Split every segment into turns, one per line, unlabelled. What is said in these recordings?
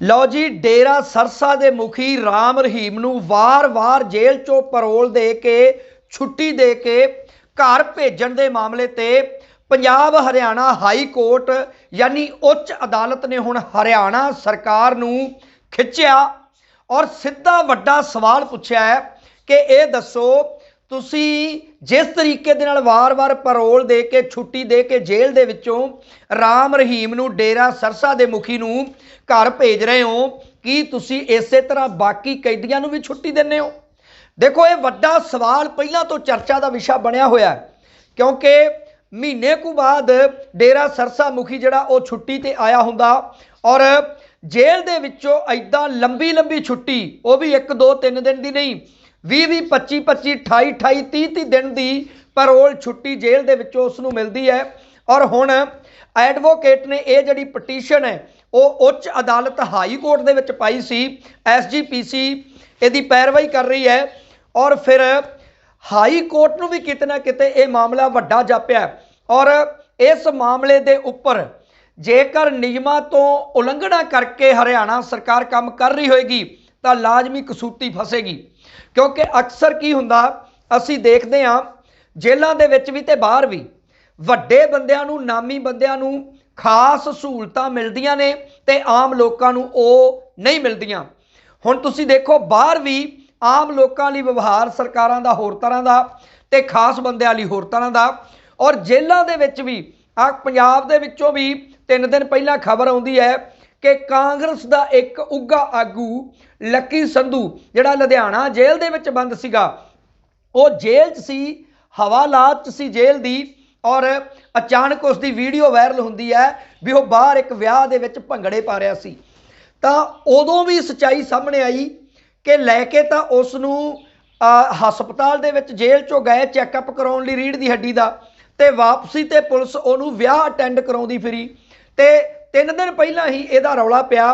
ਲਓ ਜੀ, ਡੇਰਾ ਸਰਸਾ ਦੇ ਮੁਖੀ ਰਾਮ ਰਹੀਮ ਨੂੰ ਵਾਰ-ਵਾਰ ਜੇਲ੍ਹ ਚੋਂ ਪਰੋਲ ਦੇ ਕੇ, ਛੁੱਟੀ ਦੇ ਕੇ ਘਰ ਭੇਜਣ ਦੇ ਮਾਮਲੇ ਤੇ ਪੰਜਾਬ ਹਰਿਆਣਾ ਹਾਈ ਕੋਰਟ ਯਾਨੀ ਉੱਚ ਅਦਾਲਤ ਨੇ ਹੁਣ ਹਰਿਆਣਾ ਸਰਕਾਰ ਨੂੰ ਖਿੱਚਿਆ ਔਰ ਸਿੱਧਾ ਵੱਡਾ ਸਵਾਲ ਪੁੱਛਿਆ ਹੈ ਕਿ ਇਹ ਦੱਸੋ ਤੁਸੀਂ ਜਿਸ ਤਰੀਕੇ ਦੇ ਨਾਲ ਵਾਰ-ਵਾਰ ਪਰੋਲ ਦੇ ਕੇ, ਛੁੱਟੀ ਦੇ ਕੇ ਜੇਲ੍ਹ ਦੇ ਵਿੱਚੋਂ ਰਾਮ ਰਹੀਮ ਨੂੰ ਡੇਰਾ ਸਰਸਾ ਦੇ ਮੁਖੀ ਨੂੰ ਘਰ ਭੇਜ ਰਹੇ ਹੋ, ਕੀ ਤੁਸੀਂ ਇਸੇ ਤਰ੍ਹਾਂ ਬਾਕੀ ਕੈਦੀਆਂ ਨੂੰ ਵੀ ਛੁੱਟੀ ਦਿੰਦੇ ਹੋ? ਦੇਖੋ, ਇਹ ਵੱਡਾ ਸਵਾਲ ਪਹਿਲਾਂ ਤੋਂ ਚਰਚਾ ਦਾ ਵਿਸ਼ਾ ਬਣਿਆ ਹੋਇਆ ਹੈ, ਕਿਉਂਕਿ ਮਹੀਨੇ ਕੁ ਬਾਅਦ ਡੇਰਾ ਸਰਸਾ ਮੁਖੀ ਜਿਹੜਾ ਉਹ ਛੁੱਟੀ ਤੇ ਆਇਆ ਹੁੰਦਾ ਔਰ ਜੇਲ੍ਹ ਦੇ ਵਿੱਚੋਂ ਐਦਾਂ ਲੰਬੀ ਲੰਬੀ ਛੁੱਟੀ, ਉਹ ਵੀ 1 2 3 ਦਿਨ ਦੀ ਨਹੀਂ 20 20 25 25 28 28 30 30 ਦਿਨ ਦੀ ਪੈਰੋਲ ਛੁੱਟੀ ਜੇਲ੍ਹ ਦੇ ਵਿੱਚੋਂ ਉਸ ਨੂੰ ਮਿਲਦੀ ਹੈ। ਔਰ ਹੁਣ ਐਡਵੋਕੇਟ ਨੇ ਇਹ ਜਿਹੜੀ ਪਟੀਸ਼ਨ ਹੈ, ਉਹ ਉੱਚ ਅਦਾਲਤ ਹਾਈ ਕੋਰਟ ਦੇ ਵਿੱਚ ਪਾਈ ਸੀ। ਐਸਜੀਪੀਸੀ ਇਹਦੀ ਪੈਰਵਾਈ ਕਰ ਰਹੀ ਹੈ। ਔਰ ਫਿਰ ਹਾਈ ਕੋਰਟ ਨੂੰ ਵੀ ਕਿਤੇ ਨਾ ਕਿਤੇ ਇਹ ਮਾਮਲਾ ਵੱਡਾ ਜਾਪਿਆ ਔਰ ਇਸ ਮਾਮਲੇ ਦੇ ਉੱਪਰ ਜੇਕਰ ਨਿਯਮਾਂ ਤੋਂ ਉਲੰਘਣਾ ਕਰਕੇ ਹਰਿਆਣਾ ਸਰਕਾਰ ਕੰਮ ਕਰ ਰਹੀ ਹੋਏਗੀ, ਤਾਂ ਲਾਜ਼ਮੀ ਕਸੂਤੀ ਫਸੇਗੀ। ਕਿਉਂਕਿ ਅਕਸਰ ਕੀ ਹੁੰਦਾ, ਅਸੀਂ ਦੇਖਦੇ ਹਾਂ, ਜੇਲ੍ਹਾਂ ਦੇ ਵਿੱਚ ਵੀ ਤੇ ਬਾਹਰ ਵੀ, ਵੱਡੇ ਬੰਦਿਆਂ ਨੂੰ, ਨਾਮੀ ਬੰਦਿਆਂ ਨੂੰ ਖਾਸ ਸਹੂਲਤਾਂ ਮਿਲਦੀਆਂ ਨੇ ਤੇ ਆਮ ਲੋਕਾਂ ਨੂੰ ਉਹ ਨਹੀਂ ਮਿਲਦੀਆਂ। ਹੁਣ ਤੁਸੀਂ ਦੇਖੋ, ਬਾਹਰ ਵੀ ਆਮ ਲੋਕਾਂ ਲਈ ਵਿਵਹਾਰ ਸਰਕਾਰਾਂ ਦਾ, ਹੋਰ ਤਰ੍ਹਾਂ ਦਾ ਤੇ ਖਾਸ ਬੰਦਿਆਂ ਲਈ ਹੋਰ ਤਰ੍ਹਾਂ ਦਾ। ਔਰ ਜੇਲ੍ਹਾਂ ਦੇ ਵਿੱਚ ਵੀ ਆ ਪੰਜਾਬ ਦੇ ਵਿੱਚੋਂ ਵੀ ਤਿੰਨ ਦਿਨ ਪਹਿਲਾਂ ਖਬਰ ਆਉਂਦੀ ਹੈ ਕਿ ਕਾਂਗਰਸ ਦਾ ਇੱਕ ਉੱਗਾ ਆਗੂ ਲੱਕੀ ਸੰਧੂ, ਜਿਹੜਾ ਲੁਧਿਆਣਾ ਜੇਲ੍ਹ ਦੇ ਵਿੱਚ ਬੰਦ ਸੀਗਾ, ਉਹ ਜੇਲ੍ਹ 'ਚ ਸੀ, ਹਵਾਲਾਤ 'ਚ ਸੀ ਜੇਲ੍ਹ ਦੀ ਔਰ ਅਚਾਨਕ ਉਸ ਦੀ ਵੀਡੀਓ ਵਾਇਰਲ ਹੁੰਦੀ ਹੈ ਵੀ ਉਹ ਬਾਹਰ ਇੱਕ ਵਿਆਹ ਦੇ ਵਿੱਚ ਭੰਗੜੇ ਪਾ ਰਿਹਾ ਸੀ। ਤਾਂ ਉਦੋਂ ਵੀ ਸਚਾਈ ਸਾਹਮਣੇ ਆਈ ਕਿ ਲੈ ਕੇ ਤਾਂ ਉਸ ਨੂੰ ਹਸਪਤਾਲ ਦੇ ਵਿੱਚ ਜੇਲ੍ਹ 'ਚੋਂ ਗਏ ਚੈੱਕਅਪ ਕਰਾਉਣ ਲਈ ਰੀੜ ਦੀ ਹੱਡੀ ਦਾ ਤੇ ਵਾਪਸੀ ਤੇ ਪੁਲਿਸ ਉਹਨੂੰ ਵਿਆਹ ਅਟੈਂਡ ਕਰਾਉਂਦੀ ਫਿਰੀ ਤੇ ਤਿੰਨ ਦਿਨ ਪਹਿਲਾਂ ਹੀ ਇਹਦਾ ਰੌਲਾ ਪਿਆ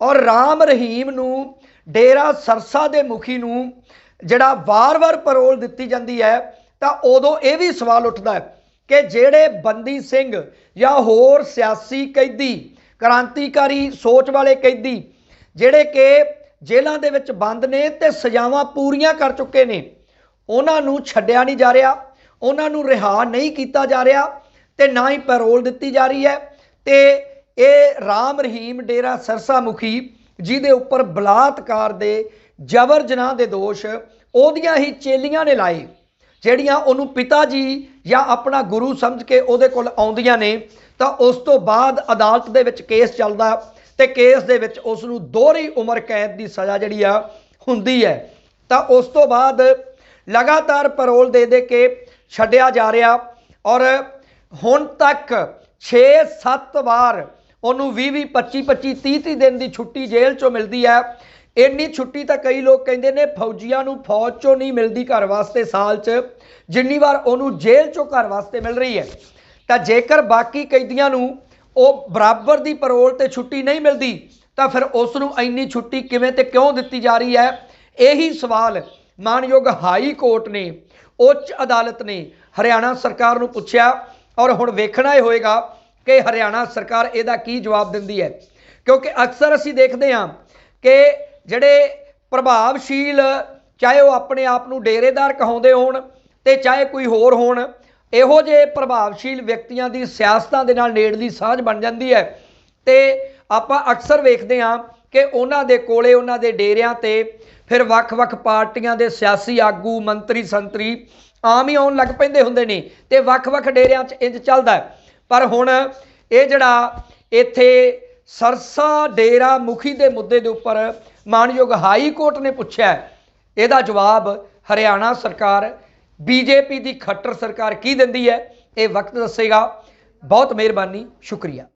ਔਰ ਰਾਮ ਰਹੀਮ ਨੂੰ, ਡੇਰਾ ਸਰਸਾ ਦੇ ਮੁਖੀ ਨੂੰ ਜਿਹੜਾ ਵਾਰ-ਵਾਰ ਪਰੋਲ ਦਿੱਤੀ ਜਾਂਦੀ ਹੈ, ਤਾਂ ਉਦੋਂ ਇਹ ਵੀ ਸਵਾਲ ਉੱਠਦਾ ਹੈ ਕਿ ਜਿਹੜੇ ਬੰਦੀ ਸਿੰਘ ਜਾਂ ਹੋਰ ਸਿਆਸੀ ਕੈਦੀ, ਕ੍ਰਾਂਤੀਕਾਰੀ ਸੋਚ ਵਾਲੇ ਕੈਦੀ, ਜਿਹੜੇ ਕਿ ਜੇਲ੍ਹਾਂ ਦੇ ਵਿੱਚ ਬੰਦ ਨੇ ਤੇ ਸਜ਼ਾਵਾਂ ਪੂਰੀਆਂ ਕਰ ਚੁੱਕੇ ਨੇ, ਉਹਨਾਂ ਨੂੰ ਛੱਡਿਆ ਨਹੀਂ ਜਾ ਰਿਹਾ, ਉਹਨਾਂ ਨੂੰ ਰਿਹਾ ਨਹੀਂ ਕੀਤਾ ਜਾ ਰਿਹਾ ਤੇ ਨਾ ਹੀ ਪੈਰੋਲ ਦਿੱਤੀ ਜਾ ਰਹੀ ਹੈ ਤੇ ਇਹ ਰਾਮ ਰਹੀਮ ਡੇਰਾ ਸਰਸਾ ਮੁਖੀ, ਜਿਹਦੇ ਉੱਪਰ ਬਲਾਤਕਾਰ ਦੇ ਜਬਰ ਜਨਾਹ ਦੇ ਦੋਸ਼, ਉਹਦੀਆਂ ਹੀ ਚੇਲੀਆਂ ਨੇ ਲਾਏ, ਜਿਹੜੀਆਂ ਉਹਨੂੰ ਪਿਤਾ ਜੀ ਜਾਂ ਆਪਣਾ ਗੁਰੂ ਸਮਝ ਕੇ ਉਹਦੇ ਕੋਲ ਆਉਂਦੀਆਂ ਨੇ। ਤਾਂ ਉਸ ਤੋਂ ਬਾਅਦ ਅਦਾਲਤ ਦੇ ਵਿੱਚ ਕੇਸ ਚੱਲਦਾ ਤੇ ਕੇਸ ਦੇ ਵਿੱਚ ਉਸ ਨੂੰ ਦੋਹਰੀ ਉਮਰ ਕੈਦ ਦੀ ਸਜ਼ਾ ਜਿਹੜੀ ਆ ਹੁੰਦੀ ਹੈ। ਤਾਂ ਉਸ ਤੋਂ ਬਾਅਦ ਲਗਾਤਾਰ ਪੈਰੋਲ ਦੇ ਦੇ ਕੇ ਛੱਡਿਆ ਜਾ ਰਿਹਾ ਔਰ ਹੁਣ ਤੱਕ 6-7 ਵਾਰ ਉਹਨੂੰ 20 25 25 30 30 ਦਿਨ ਦੀ ਛੁੱਟੀ ਜੇਲ੍ਹ ਚੋਂ ਮਿਲਦੀ ਹੈ। ਇੰਨੀ ਛੁੱਟੀ ਤਾਂ ਕਈ ਲੋਕ ਕਹਿੰਦੇ ਨੇ ਫੌਜੀਆਂ ਨੂੰ ਫੌਜ ਚੋਂ ਨਹੀਂ ਮਿਲਦੀ ਘਰ ਵਾਸਤੇ ਸਾਲ 'ਚ। ਜਿੰਨੀ ਵਾਰ ਉਹਨੂੰ ਜੇਲ੍ਹ ਚੋਂ ਘਰ ਵਾਸਤੇ ਮਿਲ ਰਹੀ ਹੈ। ਤਾਂ ਜੇਕਰ ਬਾਕੀ ਕੈਦੀਆਂ ਨੂੰ ਉਹ ਬਰਾਬਰ ਦੀ ਪਰੋਲ ਤੇ ਛੁੱਟੀ ਨਹੀਂ ਮਿਲਦੀ, ਤਾਂ ਫਿਰ ਉਸ ਨੂੰ ਇੰਨੀ ਛੁੱਟੀ ਕਿਵੇਂ ਤੇ ਕਿਉਂ ਦਿੱਤੀ ਜਾ ਰਹੀ ਹੈ? ਇਹੀ ਸਵਾਲ ਮਾਨਯੋਗ ਹਾਈ ਕੋਰਟ ਨੇ, ਉੱਚ ਅਦਾਲਤ ਨੇ ਹਰਿਆਣਾ ਸਰਕਾਰ ਨੂੰ ਪੁੱਛਿਆ ਔਰ ਹੁਣ ਵੇਖਣਾ ਇਹ ਹੋਏਗਾ ਕਿ ਹਰਿਆਣਾ ਸਰਕਾਰ ਇਹਦਾ ਕੀ ਜਵਾਬ ਦਿੰਦੀ ਹੈ? ਕਿਉਂਕਿ ਅਕਸਰ ਅਸੀਂ ਦੇਖਦੇ ਹਾਂ ਕਿ ਜਿਹੜੇ ਪ੍ਰਭਾਵਸ਼ੀਲ, ਚਾਹੇ ਉਹ ਆਪਣੇ ਆਪ ਨੂੰ ਡੇਰੇਦਾਰ ਕਹਾਉਂਦੇ ਹੋਣ ਤੇ ਚਾਹੇ ਕੋਈ ਹੋਰ ਹੋਣ, ਇਹੋ ਜਿਹੇ ਪ੍ਰਭਾਵਸ਼ੀਲ ਵਿਅਕਤੀਆਂ ਦੀ ਸਿਆਸਤਾਂ ਦੇ ਨਾਲ ਨੇੜਲੀ ਸਾਂਝ ਬਣ ਜਾਂਦੀ ਹੈ। ਤੇ ਆਪਾਂ ਅਕਸਰ ਵੇਖਦੇ ਹਾਂ ਕਿ ਉਹਨਾਂ ਦੇ ਕੋਲੇ, ਉਹਨਾਂ ਦੇ ਡੇਰਿਆਂ ਤੇ ਫਿਰ ਵੱਖ-ਵੱਖ ਪਾਰਟੀਆਂ ਦੇ ਸਿਆਸੀ ਆਗੂ, ਮੰਤਰੀ, ਸੰਤਰੀ ਆਮ ਹੀ ਆਉਣ ਲੱਗ ਪੈਂਦੇ ਹੁੰਦੇ ਨੇ ਤੇ ਵੱਖ-ਵੱਖ ਡੇਰਿਆਂ 'ਚ ਇੰਜ ਚੱਲਦਾ ਪਰ ਹੁਣ ਇਹ ਜਿਹੜਾ ਇੱਥੇ ਸਰਸਾ ਡੇਰਾ ਮੁਖੀ ਦੇ ਮੁੱਦੇ ਦੇ ਉੱਪਰ ਮਾਨਯੋਗ ਹਾਈ ਕੋਰਟ ਨੇ ਪੁੱਛਿਆ ਇਹਦਾ ਜਵਾਬ ਹਰਿਆਣਾ ਸਰਕਾਰ, ਬੀਜੇਪੀ ਦੀ ਖੱਟਰ ਸਰਕਾਰ ਕੀ ਦਿੰਦੀ ਹੈ, ਇਹ ਵਕਤ ਦੱਸੇਗਾ। ਬਹੁਤ ਮਿਹਰਬਾਨੀ, ਸ਼ੁਕਰੀਆ।